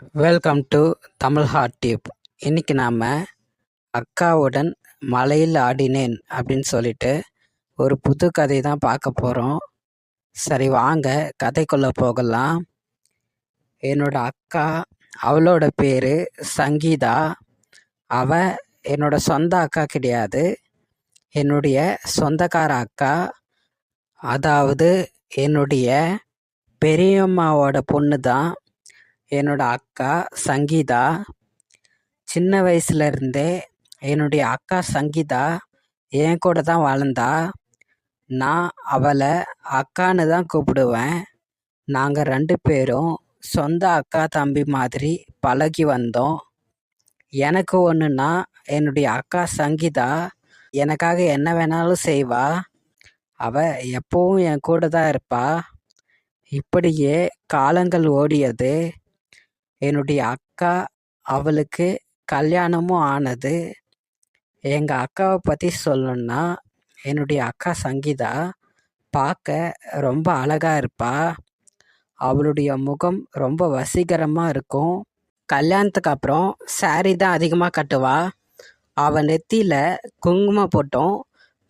Welcome to Tamil heart tube இன்றைக்கி நாம் அக்காவுடன் மலையில் ஆடினேன் அப்படின்னு சொல்லிட்டு ஒரு புது கதை தான் பார்க்க போகிறோம் சரி வாங்க கதைக்குள்ளே போகலாம். என்னோட அக்கா அவளோட பேர் சங்கீதா. அவ என்னோட சொந்த அக்கா கிடையாது. என்னுடைய சொந்தக்கார அக்கா. அதாவது என்னுடைய பெரியம்மாவோட பொண்ணு தான் என்னோட அக்கா சங்கீதா. சின்ன வயசுல இருந்தே என்னுடைய அக்கா சங்கீதா என் கூட தான் வளர்ந்தா நான் அவளை அக்கான்னு தான் கூப்பிடுவேன். நாங்கள் ரெண்டு பேரும் சொந்த அக்கா தம்பி மாதிரி பழகி வந்தோம். எனக்கு ஒன்றுனா என்னுடைய அக்கா சங்கீதா எனக்காக என்ன வேணாலும் செய்வா. அவ எப்பவும் என் கூட தான் இருப்பா. இப்படியே காலங்கள் ஓடியது. என்னுடைய அக்கா அவளுக்கு கல்யாணமும் ஆனது. எங்கள் அக்காவை பற்றி சொல்லணுன்னா என்னுடைய அக்கா சங்கீதா பார்க்க ரொம்ப அழகாக இருப்பா. அவளுடைய முகம் ரொம்ப வசீகரமாக இருக்கும். கல்யாணத்துக்கு அப்புறம் சாரீ தான் அதிகமாக கட்டுவா. அவள் நெத்தியில் குங்குமம் போட்டும்.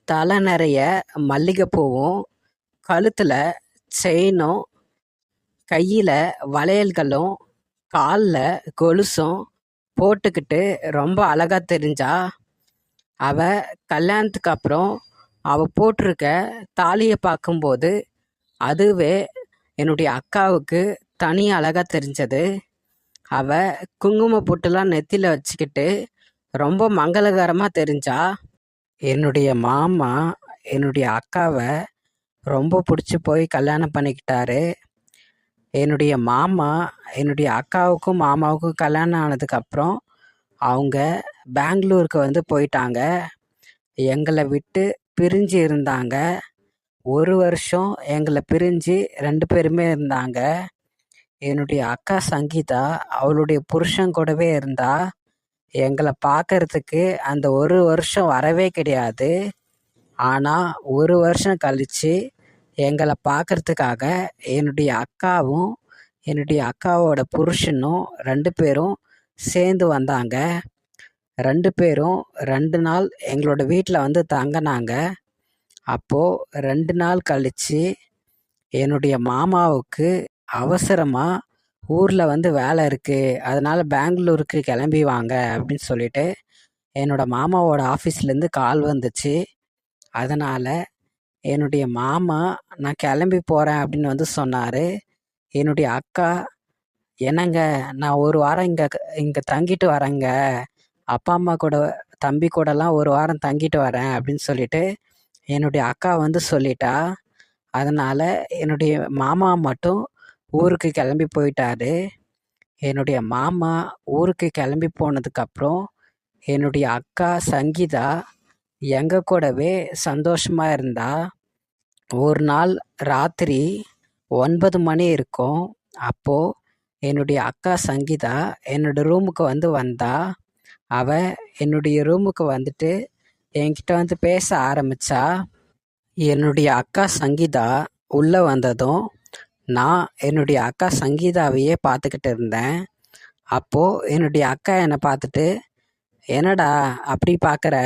தலை நிறைய மல்லிகைப்பூவும் கழுத்தில் செயினும் கையில் வளையல்களும் காலில் கொலுசும் போட்டுக்கிட்டு ரொம்ப அழகாக தெரிஞ்சா அவள் கல்யாணத்துக்கு அப்புறம் அவள் போட்டிருக்க தாலியை பார்க்கும்போது அதுவே என்னுடைய அக்காவுக்கு தனி அழகாக தெரிஞ்சது. அவள் குங்கும பொட்டுலாம் நெத்தியில் வச்சுக்கிட்டு ரொம்ப மங்களகரமாக தெரிஞ்சா என்னுடைய மாமா என்னுடைய அக்காவை ரொம்ப பிடிச்சி போய் கல்யாணம் பண்ணிக்கிட்டாரு. என்னுடைய மாமா என்னுடைய அக்காவுக்கும் மாமாவுக்கும் கல்யாணம் ஆனதுக்கப்புறம் அவங்க பெங்களூருக்கு வந்து போயிட்டாங்க. எங்களை விட்டு பிரிஞ்சு இருந்தாங்க. ஒரு வருஷம் எங்களை பிரிஞ்சு ரெண்டு பேருமே இருந்தாங்க. என்னுடைய அக்கா சங்கீதா அவளுடைய புருஷன் கூடவே இருந்தா. எங்களை பார்க்கறதுக்கு அந்த ஒரு வருஷம் வரவே கிடையாது. ஆனால் ஒரு வருஷம் கழித்து எங்களை பார்க்கறதுக்காக என்னுடைய அக்காவும் என்னுடைய அக்காவோட புருஷனும் ரெண்டு பேரும் சேர்ந்து வந்தாங்க. ரெண்டு பேரும் ரெண்டு நாள் எங்களோட வீட்டில் வந்து தங்கினாங்க. அப்போது ரெண்டு நாள் கழித்து என்னுடைய மாமாவுக்கு அவசரமாக ஊரில் வந்து வேலை இருக்குது அதனால் பெங்களூருக்கு கிளம்பி வாங்க அப்படின்னு சொல்லிட்டு என்னோடய மாமாவோட ஆஃபீஸ்லேருந்து கால் வந்துச்சு. அதனால் என்னுடைய மாமா நான் கிளம்பி போகிறேன் அப்படின்னு வந்து சொன்னார். என்னுடைய அக்கா என்னங்க நான் ஒரு வாரம் இங்கே இங்கே தங்கிட்டு வரேங்க. அப்பா அம்மா கூட தம்பி கூடலாம் ஒரு வாரம் தங்கிட்டு வரேன் அப்படின்னு சொல்லிட்டு என்னுடைய அக்கா வந்து சொல்லிட்டா. அதனால் என்னுடைய மாமா மட்டும் ஊருக்கு கிளம்பி போயிட்டாரு. என்னுடைய மாமா ஊருக்கு கிளம்பி போனதுக்கப்புறம் என்னுடைய அக்கா சங்கீதா எங்கள் கூடவே சந்தோஷமாக இருந்தா ஒரு நாள் ராத்திரி ஒன்பது மணி இருக்கும். அப்போது என்னுடைய அக்கா சங்கீதா என்னோடய ரூமுக்கு வந்து வந்தா. அவள் என்னுடைய ரூமுக்கு வந்துட்டு என்கிட்ட வந்து பேச ஆரம்பித்தா என்னுடைய அக்கா சங்கீதா உள்ளே வந்ததும் நான் என்னுடைய அக்கா சங்கீதாவையே பார்த்துக்கிட்டு இருந்தேன். அப்போது என்னுடைய அக்கா என்னை பார்த்துட்டு என்னடா அப்படி பார்க்குற?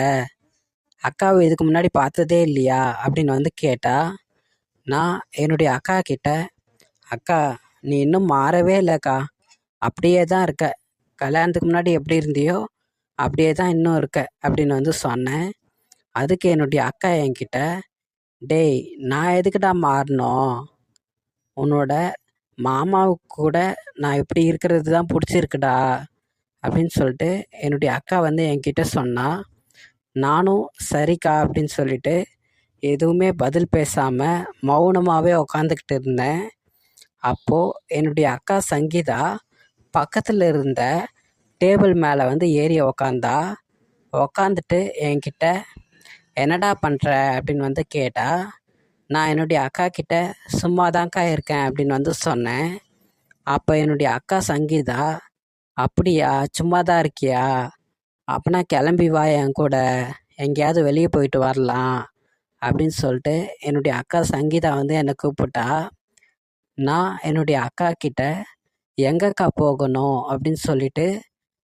அக்காவை இதுக்கு முன்னாடி பார்த்ததே இல்லையா அப்படின்னு வந்து கேட்டா நான் என்னுடைய அக்கா கிட்ட அக்கா நீ இன்னும் மாறவே இல்லைக்கா. அப்படியே தான் இருக்க. கல்யாணத்துக்கு முன்னாடி எப்படி இருந்தியோ அப்படியே தான் இன்னும் இருக்க. அப்படின்னு வந்து சொன்னேன். அதுக்கு என்னுடைய அக்கா என்கிட்ட டேய் நான் எதுக்குடா மாறணும்? உன்னோட மாமாவுக்கு கூட நான் இப்படி இருக்கிறது தான் பிடிச்சிருக்குடா. அப்படின்னு சொல்லிட்டு என்னுடைய அக்கா வந்து என்கிட்ட சொன்னால் நானும் சரிக்கா அப்படின்னு சொல்லிட்டு எதுவுமே பதில் பேசாமல் மௌனமாகவே உக்காந்துக்கிட்டு இருந்தேன். அப்போது என்னுடைய அக்கா சங்கீதா பக்கத்தில் இருந்த டேபிள் மேலே வந்து ஏறி உக்காந்தா உக்காந்துட்டு என்கிட்ட என்னடா பண்ணுற அப்படின்னு வந்து கேட்டால் நான் என்னுடைய அக்கா கிட்ட சும்மா தான்க்கா இருக்கேன் அப்படின்னு வந்து சொன்னேன். அப்போ என்னுடைய அக்கா சங்கீதா அப்படியா? சும்மா தான் இருக்கியா? அப்போனா கிளம்பி வா என் கூட. எங்கேயாவது வெளியே போயிட்டு வரலாம் அப்படின்னு சொல்லிட்டு என்னுடைய அக்கா சங்கீதா வந்து என்னை கூப்பிட்டா. நான் என்னுடைய அக்கா கிட்ட எங்கக்கா போகணும்? அப்படின்னு சொல்லிட்டு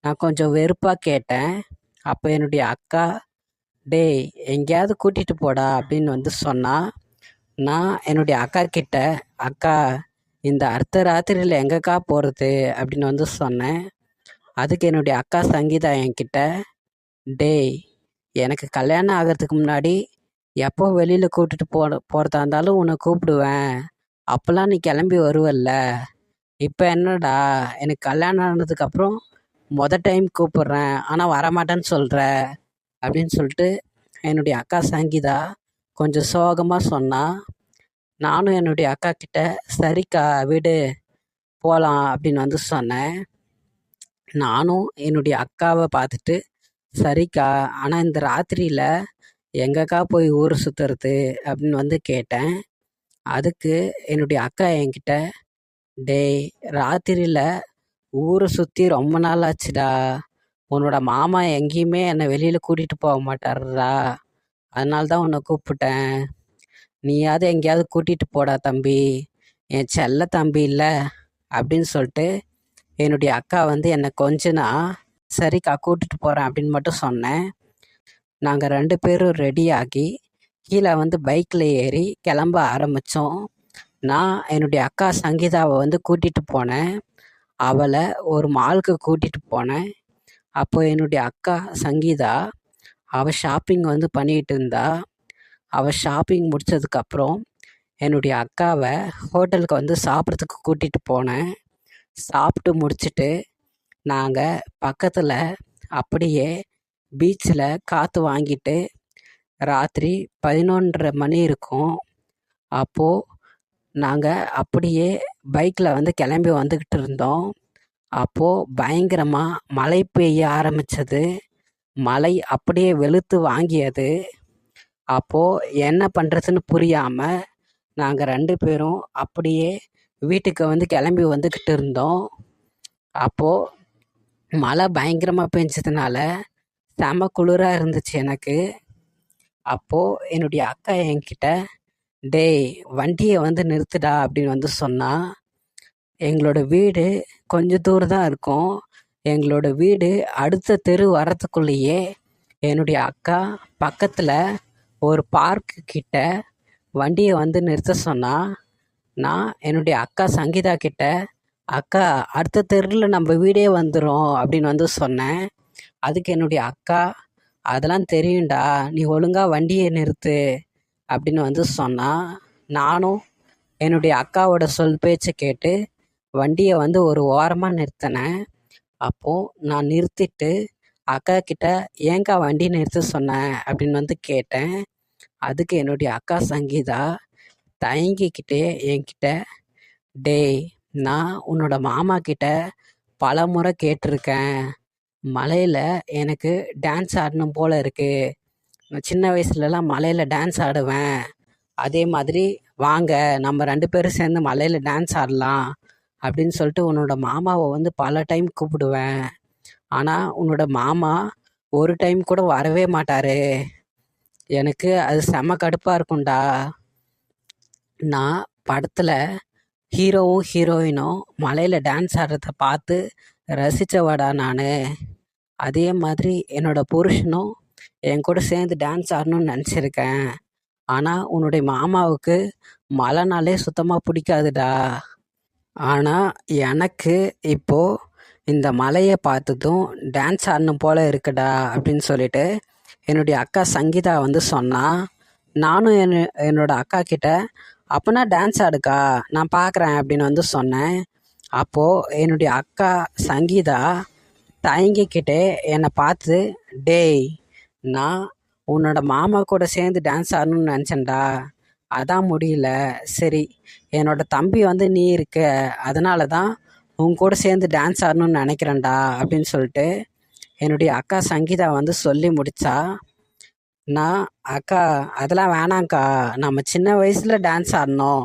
நான் கொஞ்சம் வெறுப்பாக கேட்டேன். அப்போ என்னுடைய அக்கா டேய் எங்கேயாவது கூட்டிகிட்டு போடா அப்படின்னு வந்து சொன்னால் நான் என்னுடைய அக்கா கிட்ட அக்கா இந்த அர்த்த ராத்திரியில் எங்கக்கா போகிறது அப்படின்னு வந்து சொன்னேன். அதுக்கு என்னுடைய அக்கா சங்கீதா என்கிட்ட டேய் எனக்கு கல்யாணம் ஆகிறதுக்கு முன்னாடி எப்போ வெளியில் கூப்பிட்டுட்டு போ போகிறதா இருந்தாலும் உன்னை கூப்பிடுவேன். அப்போல்லாம் நீ கிளம்பி வருவல்ல. இப்போ என்னடா எனக்கு கல்யாணம் ஆனதுக்கப்புறம் மொதல் டைம் கூப்பிட்றேன். ஆனால் வரமாட்டேன்னு சொல்கிற அப்படின்னு சொல்லிட்டு என்னுடைய அக்கா சங்கீதா கொஞ்சம் சோகமாக சொன்னால் நானும் என்னுடைய அக்கா கிட்ட சரிக்கா விடு போகலாம் அப்படின்னு வந்து சொன்னேன். நானும் என்னுடைய அக்காவை பார்த்துட்டு சரிக்கா ஆனால் இந்த ராத்திரியில் எங்கக்கா போய் ஊர் சுற்றுறது அப்படின்னு வந்து கேட்டேன். அதுக்கு என்னுடைய அக்கா என்கிட்ட டேய் ராத்திரியில் ஊரை சுற்றி ரொம்ப நாள் ஆச்சுடா. உன்னோட மாமா எங்கேயுமே என்னை வெளியில் கூட்டிகிட்டு போக மாட்டார்டா. அதனால தான் உன்னை கூப்பிட்டேன். நீயாவது எங்கேயாவது கூட்டிகிட்டு போடா தம்பி. என் செல்ல தம்பி இல்லை அப்படின்னு சொல்லிட்டு என்னுடைய அக்கா வந்து என்னை கொஞ்சனா சரிக்கா கூட்டிட்டு போகிறேன் அப்படின்னு மட்டும் சொன்னேன். நாங்கள் ரெண்டு பேரும் ரெடியாகி கீழே வந்து பைக்கில் ஏறி கிளம்ப ஆரம்பித்தோம் நான் என்னுடைய அக்கா சங்கீதாவை வந்து கூட்டிகிட்டு போனேன். அவளை ஒரு மாலுக்கு கூட்டிகிட்டு போனேன். அப்போ என்னுடைய அக்கா சங்கீதா அவள் ஷாப்பிங் வந்து பண்ணிகிட்டு இருந்தா. அவள் ஷாப்பிங் முடித்ததுக்கப்புறம் என்னுடைய அக்காவை ஹோட்டலுக்கு வந்து சாப்பிட்றதுக்கு கூட்டிகிட்டு போனேன். சாப்பிட்டு முடிச்சுட்டு நாங்கள் பக்கத்தில் அப்படியே பீச்சில் காற்று வாங்கிட்டு ராத்திரி பதினொன்றரை மணி இருக்கும். அப்போது நாங்கள் அப்படியே பைக்கில் வந்து கிளம்பி வந்துக்கிட்டு இருந்தோம். அப்போது பயங்கரமாக மழை பெய்ய ஆரம்பித்தது மழை அப்படியே வெளுத்து வாங்கியது. அப்போது என்ன பண்ணுறதுன்னு புரியாமல் நாங்கள் ரெண்டு பேரும் அப்படியே வீட்டுக்கு வந்து கிளம்பி வந்துக்கிட்டு இருந்தோம். அப்போது மழை பயங்கரமாக பெஞ்சதுனால செம குளிராக இருந்துச்சு எனக்கு. அப்போது என்னுடைய அக்கா என்கிட்ட டேய் வண்டியை வந்து நிறுத்துடா அப்படின்னு வந்து சொன்னால் எங்களோட வீடு கொஞ்சம் தூரம் தான் இருக்கும். எங்களோட வீடு அடுத்த தெரு வரத்துக்குள்ளேயே என்னுடைய அக்கா பக்கத்தில் ஒரு பார்க்கு கிட்ட வண்டியை வந்து நிறுத்த சொன்னால் நான் என்னுடைய அக்கா சங்கீதா கிட்ட அக்கா அடுத்த தெருவில் நம்ம வீடே வந்துடும் அப்படின்னு வந்து சொன்னேன். அதுக்கு என்னுடைய அக்கா அதெல்லாம் தெரியும்டா நீ ஒழுங்காக வண்டியை நிறுத்து அப்படின்னு வந்து சொன்னால் நானும் என்னுடைய அக்காவோட சொல் பேச்சை கேட்டு வண்டியை வந்து ஒரு ஓரமாக நிறுத்தினேன். அப்போது நான் நிறுத்திட்டு அக்கா கிட்ட ஏங்கா வண்டி நிறுத்த சொன்னேன் அப்படின்னு வந்து கேட்டேன். அதுக்கு என்னுடைய அக்கா சங்கீதா தயங்கிக்கிட்டே என்கிட்ட டேய் நான் உன்னோட மாமா கிட்ட பல முறை கேட்டிருக்கேன். மலையில் எனக்கு டான்ஸ் ஆடணும் போல் இருக்குது நான் சின்ன வயசுலலாம் மலையில் டான்ஸ் ஆடுவேன். அதே மாதிரி வாங்க நம்ம ரெண்டு பேரும் சேர்ந்து மலையில் டான்ஸ் ஆடலாம். அப்படின்னு சொல்லிட்டு உன்னோட மாமாவை வந்து பல டைம் கூப்பிடுவேன். ஆனால் உன்னோட மாமா ஒரு டைம் கூட வரவே மாட்டார். எனக்கு அது செம கடுப்பாக இருக்கும்டா. நான் படத்தில் ஹீரோவும் ஹீரோயினும் மலையில் டான்ஸ் ஆடுறத பார்த்து ரசித்தவடா நான். அதே மாதிரி என்னோட புருஷனும் என் கூட சேர்ந்து டான்ஸ் ஆடணும்னு நினச்சிருக்கேன். ஆனால் உன்னுடைய மாமாவுக்கு மழைனாலே சுத்தமாக பிடிக்காதுடா. ஆனால் எனக்கு இப்போது இந்த மலையை பார்த்ததும் டான்ஸ் ஆடணும் போல் இருக்குடா அப்படின்னு சொல்லிட்டு என்னுடைய அக்கா சங்கீதா வந்து சொன்னால் நானும் என் என்னோட அக்கா கிட்ட அப்போனா டான்ஸ் ஆடுக்கா நான் பார்க்குறேன் அப்படின்னு வந்து சொன்னேன். அப்போது என்னுடைய அக்கா சங்கீதா தயங்கிக்கிட்டே என்னை பார்த்து டேய் நான் உன்னோட மாமா கூட சேர்ந்து டான்ஸ் ஆடணும்னு நினச்சேன்டா. அதான் முடியல. சரி என்னோட தம்பி வந்து நீ இருக்க. அதனால தான் உன் கூட சேர்ந்து டான்ஸ் ஆடணும்னு நினைக்கிறேன்டா. அப்படின்னு சொல்லிட்டு என்னுடைய அக்கா சங்கீதா வந்து சொல்லி முடித்தா நான் அக்கா அதெல்லாம் வேணாங்க்கா நம்ம சின்ன வயசில் டான்ஸ் ஆடினோம்.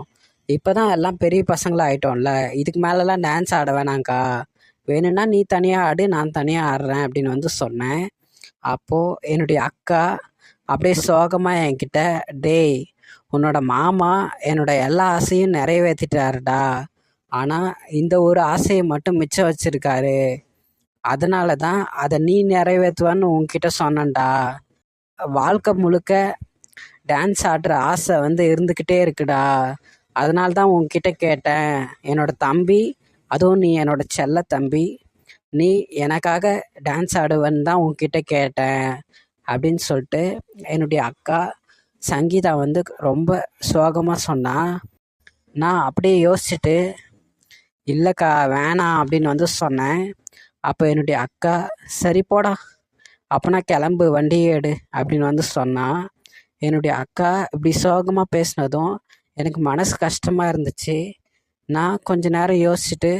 இப்போ தான் எல்லாம் பெரிய பசங்களாக ஆகிட்டோம்ல இதுக்கு மேலெலாம் டான்ஸ் ஆட வேணாங்க்கா வேணும்னா நீ தனியாக ஆடு நான் தனியாக ஆடுறேன் அப்படின்னு வந்து சொன்னேன். அப்போது என்னுடைய அக்கா அப்படியே சோகமாக என்கிட்ட டேய் உன்னோட மாமா என்னோட எல்லா ஆசையும் நிறைவேற்றிட்டாருடா ஆனால் இந்த ஒரு ஆசையை மட்டும் மிச்சம் வச்சுருக்காரு. அதனால தான் அதை நீ நிறைவேற்றுவான்னு உன்கிட்ட சொன்னேன்டா. வாழ்க்கை முழுக்க டான்ஸ் ஆடுற ஆசை வந்து இருந்துக்கிட்டே இருக்குடா. அதனால தான் உன்கிட்ட கேட்டேன். என்னோட தம்பி அதுவும் நீ என்னோட செல்ல தம்பி நீ எனக்காக டான்ஸ் ஆடுவன்னு தான் உன்கிட்ட கேட்டேன். அப்படின்னு சொல்லிட்டு என்னுடைய அக்கா சங்கீதா வந்து ரொம்ப சோகமாக சொன்னால் நான் அப்படியே யோசிச்சுட்டு இல்லைக்கா வேணாம் அப்படின்னு வந்து சொன்னேன். அப்போ என்னுடைய அக்கா சரி போடா அப்போனா கிளம்பு வண்டியை எடு அப்படின்னு வந்து சொன்னான் என்னுடைய அக்கா இப்படி சோகமாக பேசினதும் எனக்கு மனசு கஷ்டமாக இருந்துச்சு. நான் கொஞ்ச நேரம் யோசிச்சுட்டு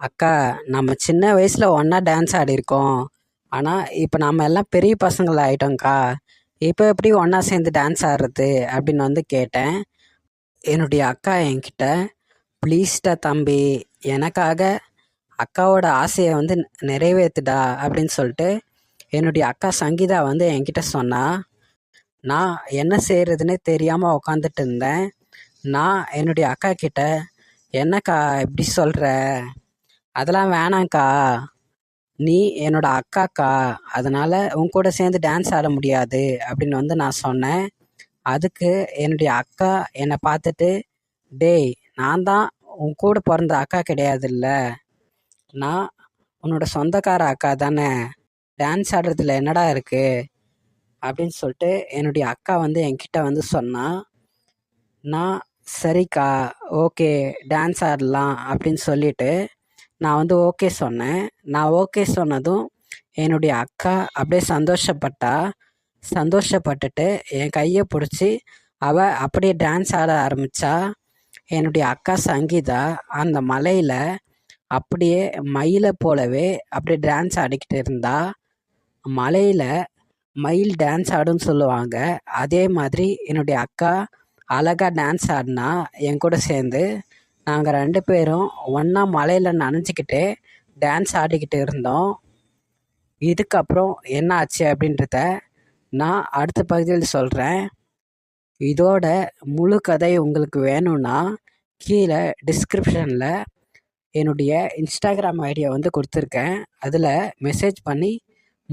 அக்கா நம்ம சின்ன வயசில் ஒன்றா டான்ஸ் ஆடியிருக்கோம். ஆனால் இப்போ நம்ம எல்லாம் பெரிய பசங்கள ஆகிட்டோங்க்கா இப்போ எப்படி ஒன்றா சேர்ந்து டான்ஸ் ஆடுறது? அப்படின்னு வந்து கேட்டேன். என்னுடைய அக்கா என்கிட்ட ப்ளீஸ்டா தம்பி எனக்காக அக்காவோட ஆசையை வந்து நிறைவேற்றுடா அப்படின்னு சொல்லிட்டு என்னுடைய அக்கா சங்கீதா வந்து என்கிட்ட சொன்னா நான் என்ன செய்கிறதுனே தெரியாமல் உக்காந்துட்டு இருந்தேன். நான் என்னுடைய அக்கா கிட்ட என்னக்கா இப்படி சொல்கிற அதெல்லாம் வேணாங்க்கா நீ என்னோட அக்காக்கா. அதனால் உன் கூட சேர்ந்து டான்ஸ் ஆட முடியாது. அப்படின்னு வந்து நான் சொன்னேன். அதுக்கு என்னுடைய அக்கா என்னை பார்த்துட்டு டேய் நான் தான் உன் கூட பிறந்த அக்கா கிடையாதுல்ல. நான் உன்னோட சொந்தக்கார அக்கா தானே. டான்ஸ் ஆடுறதுல என்னடா இருக்கு? அப்படின்னு சொல்லிட்டு என்னுடைய அக்கா வந்து என்கிட்ட வந்து சொன்னா நான் சரிக்கா ஓகே டான்ஸ் ஆடலாம் அப்படின்னு சொல்லிட்டு நான் வந்து ஓகே சொன்னேன். நான் ஓகே சொன்னதும் என்னுடைய அக்கா அப்படியே சந்தோஷப்பட்டா. சந்தோஷப்பட்டுட்டு என் கையை பிடிச்சி அவள் அப்படியே டான்ஸ் ஆட ஆரம்பித்தா என்னுடைய அக்கா சங்கீதா அந்த மலையில் அப்படியே மயிலை போலவே அப்படியே டான்ஸ் ஆடிக்கிட்டு இருந்தா. மலையில் மயில் டான்ஸ் ஆடுன்னு சொல்லுவாங்க. அதே மாதிரி என்னுடைய அக்கா அழகாக டான்ஸ் ஆடினா என் கூட சேர்ந்து நாங்கள் ரெண்டு பேரும் ஒன்றா மலையில் நனைஞ்சிக்கிட்டு டான்ஸ் ஆடிக்கிட்டு இருந்தோம். இதுக்கப்புறம் என்ன ஆச்சு அப்படின்றத நான் அடுத்த பகுதியில் சொல்கிறேன் இதோட முழு கதை உங்களுக்கு வேணும்னா கீழே டிஸ்கிரிப்ஷனில் என்னுடைய இன்ஸ்டாகிராம் ஐடியா வந்து கொடுத்துருக்கேன். அதில் மெசேஜ் பண்ணி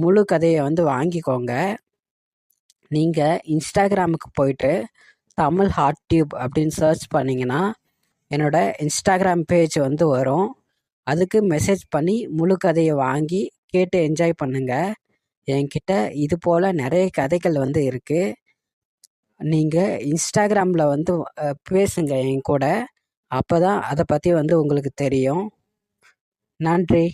முழு கதையை வந்து வாங்கிக்கோங்க. நீங்கள் இன்ஸ்டாகிராமுக்கு போயிட்டு தமிழ் ஹாட் டியூப் அப்படின்னு சர்ச் பண்ணிங்கன்னா என்னோட இன்ஸ்டாகிராம் பேஜ் வந்து வரும். அதுக்கு மெசேஜ் பண்ணி முழு கதையை வாங்கி கேட்டு என்ஜாய் பண்ணுங்கள் என்கிட்ட இது போல் நிறைய கதைகள் வந்து இருக்குது நீங்கள் இன்ஸ்டாகிராமில் வந்து பேசுங்க என் கூட. அப்போ தான் அதை பற்றி வந்து உங்களுக்கு தெரியும். நன்றி.